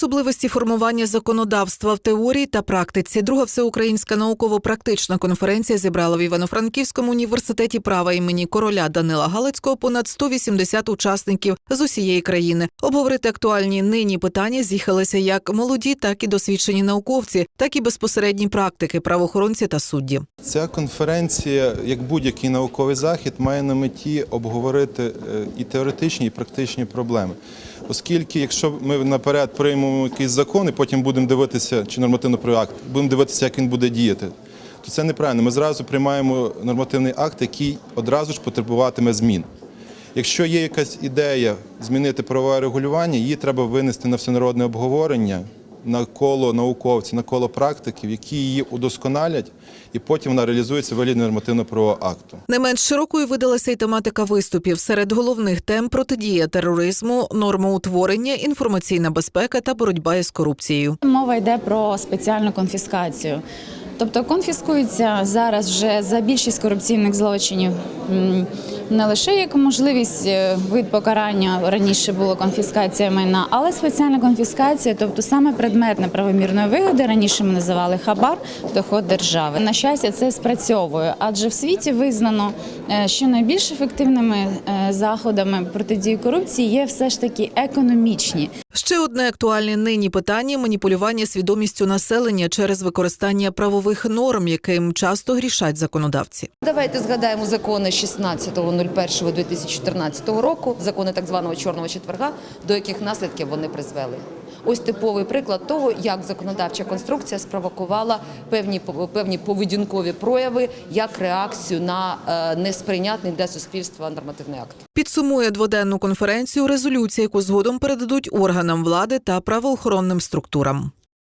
Особливості формування законодавства в теорії та практиці. Друга всеукраїнська науково-практична конференція зібрала в Івано-Франківському університеті права імені короля Данила Галицького понад 180 учасників з усієї країни. Обговорити актуальні нині питання з'їхалися як молоді, так і досвідчені науковці, так і безпосередні практики, правоохоронці та судді. Ця конференція, як будь-який науковий захід, має на меті обговорити е, і теоретичні, і практичні проблеми. Оскільки, якщо ми наперед приймемо якийсь закон і потім будемо дивитися, чи нормативно акт, будемо дивитися, як він буде діяти, то це неправильно. Ми зразу приймаємо нормативний акт, який одразу ж потребуватиме змін. Якщо є якась ідея змінити правове регулювання, її треба винести на всенародне обговорення на коло науковців, на коло практиків, які її удосконалять, і потім вона реалізується в вигляді нормативно-правового акту. Не менш широкою видалася й тематика виступів. Серед головних тем протидія тероризму, нормоутворення, інформаційна безпека та боротьба із корупцією. Мова йде про спеціальну конфіскацію. Тобто конфіскується зараз вже за більшість корупційних злочинів не лише як можливість е, вид покарання раніше було конфіскація майна, але спеціальна конфіскація, тобто саме предмет неправомірної вигоди. Раніше ми називали хабар, доход держави. На щастя, це спрацьовує, адже в світі визнано, е, що найбільш ефективними е, заходами протидії корупції є все ж таки економічні. Ще одне актуальне нині питання маніпулювання свідомістю населення через використання правових норм, яким часто грішать законодавці. Давайте згадаємо закони 16.01.2014 року, закони так званого чорного четверга, до яких наслідків вони призвели. Ось типовий приклад того, як законодавча конструкція спровокувала певні певні поведінкові прояви як реакцію на е, несприйнятний для суспільства нормативний акт. Підсумує дводенну конференцію резолюція, яку згодом передадуть органам влади та правоохоронним структурам.